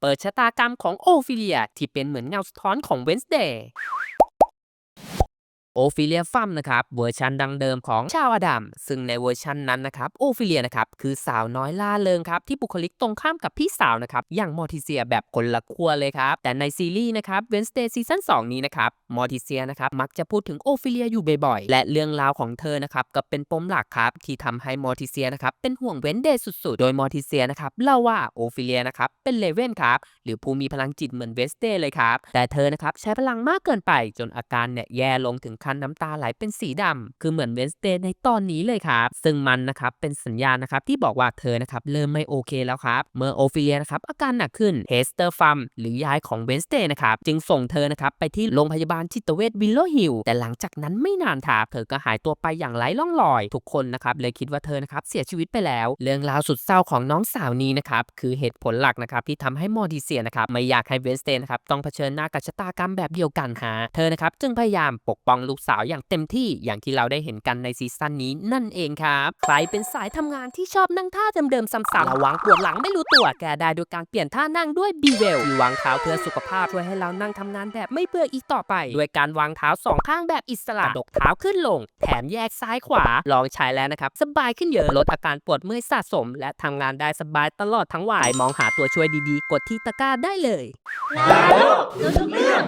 เปิดชะตากรรมของโอฟิเลียที่เป็นเหมือนเงาสะท้อนของเวนส์เดย์ โอฟิเลียฟัมนะครับเวอร์ชันดังเดิมของชาวอดัมซึ่งในเวอร์ชันนั้นนะครับโอฟิเลียนะครับคือสาวน้อยล่าเริงครับที่บุคลิกตรงข้ามกับพี่สาวนะครับอย่างมอร์ติเซียแบบคนละขั้วเลยครับแต่ในซีรีส์นะครับเวนสเ d ย์ซีซั่น2นี้นะครับมอร์ติเซียนะครับมักจะพูดถึงโอฟิเลียอยู่บ่อยๆ และเรื่องราวของเธอนะครับก็เป็นปมหลักครับที่ทำให้มอร์ติเซียนะครับเป็นห่วงเวนเดย์สุดๆ โดยมอร์ติเซียนะครับเล่าว่าโอฟิเลียนะครับเป็นเลเว่นครับหรือผู้มีพลังจิตเหมือนเวสเดย์เลยครับแต่เธอนะครับใช้พลังมากเกินไปจนอาการเนี่ยแย่ลงถึงขนน้ำตาไหลเป็นสีดำคือเหมือนเวนสเ d ย์ในตอนนี้เลยครับ ซึ่งมันนะครับเป็นสัญญาณนะครับที่บอกว่าเธอนะครับเริ่มไม่โอเคแล้วครับ เมื่อโอฟิเลียนะครับอาการหนักขึ้นเฮสเตอร์ฟัมหรือยายของเวนสเ d ย์นะครับจึงส่งเธอนะครับไปที่โรงพยาบาลจิตเวชวิลโลฮิลแต่หลังจากนั้นไม่นานครับเธอก็หายตัวไปอย่างไร้ร่องรอย ทุกคนนะครับเลยคิดว่าเธอนะครับเสียชีวิตไปแล้ว เรื่องราวสุดเศร้าของน้องสาวนี้นะครับคือเหตุผลหลักนะครับที่ทำให้มอร์ดิเซียนะครับไม่อยากให้เวนสเ d ย์นะครับต้องเผชิญหน้ากับชะตากรรมแบบเดียวกันฮะเธอนะครับจึงพยายามปกป้องลูกสาวอย่างเต็มที่อย่างที่เราได้เห็นกันในซีซั่นนี้นั่นเองครับ ใครเป็นสายทำงานที่ชอบนั่งท่าเดิมๆซ้ำๆระวังปวดหลังไม่รู้ตัวแก้ได้โดยการเปลี่ยนท่านั่งด้วยบีเวลที่วางเท้าเพื่อสุขภาพช่วยให้เรานั่งทำงานแบบไม่เบื่ออีกต่อไปด้วยการวางเท้าสองข้างแบบอิสระดกเท้าขึ้นลง แถมแยกซ้ายขวาลองใช้แล้วนะครับสบายขึ้นเยอะลดอาการปวดเมื่อยสะสม และทำงานได้สบายตลอดทั้งวันมองหาตัวช่วยดีๆ กดที่ตะกร้าได้เลยแล้วรู้ทุกเรื่อง